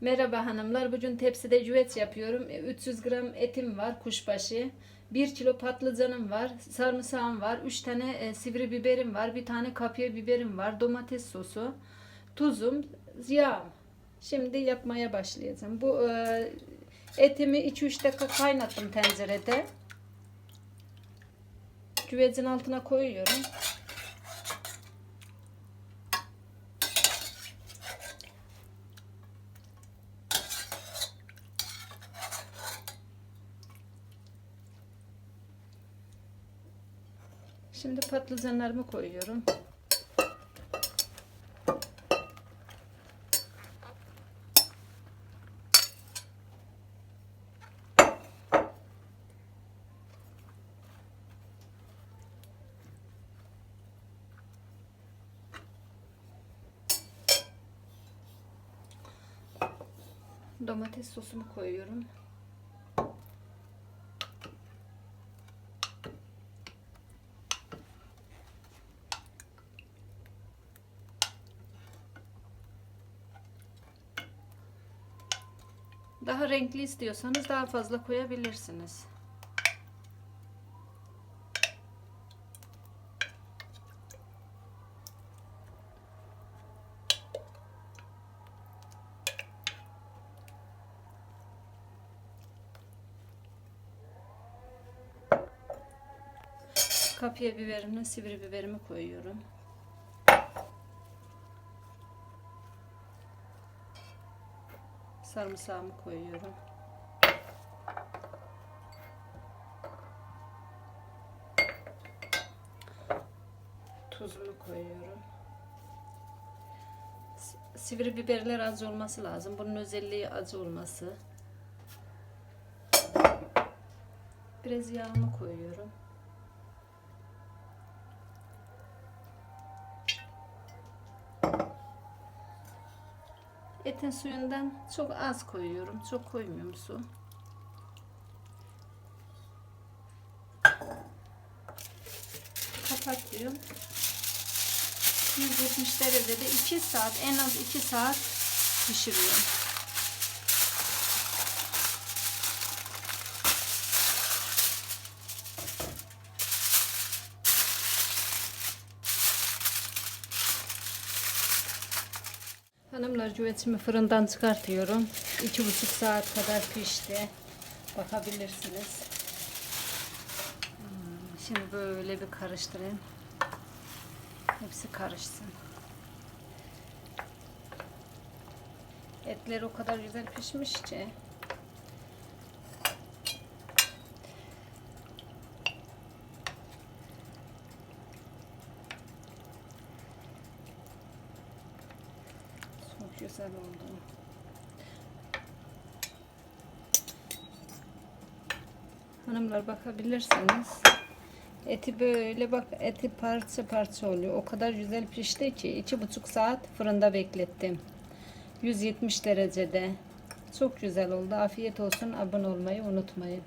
Merhaba hanımlar. Bugün tepside cüvet yapıyorum. E, 300 gram etim var kuşbaşı. 1 kilo patlıcanım var. Sarımsağım var. 3 tane e, sivri biberim var. Bir tane kapya biberim var. Domates sosu. Tuzum. Yağım. Şimdi yapmaya başlayacağım. Bu e, etimi 2-3 dakika kaynattım tencerede. Cüvetin altına koyuyorum. Şimdi patlıcanlarımı koyuyorum. Domates sosumu koyuyorum. Daha renkli istiyorsanız daha fazla koyabilirsiniz. Kapya biberimle sivri biberimi koyuyorum. Sarımsağımı koyuyorum. Tuzunu koyuyorum. Si- Sivri biberler az olması lazım. Bunun özelliği az olması. Biraz yağımı koyuyorum. Etin suyundan çok az koyuyorum. Çok koymuyorum su. Kapatıyorum. 170 derecede 2 saat en az 2 saat pişiriyorum. Hanımlar cüvetimi fırından çıkartıyorum. İki buçuk saat kadar pişti. Bakabilirsiniz. Hmm, Şimdi böyle bir karıştırayım. Hepsi karışsın. Etler o kadar güzel pişmiş ki. Çok güzel oldu. Hanımlar bakabilirsiniz. Eti böyle bak eti parça parça oluyor. O kadar güzel pişti ki iki buçuk saat fırında beklettim. 170 derecede. Çok güzel oldu. Afiyet olsun. Abone olmayı unutmayın.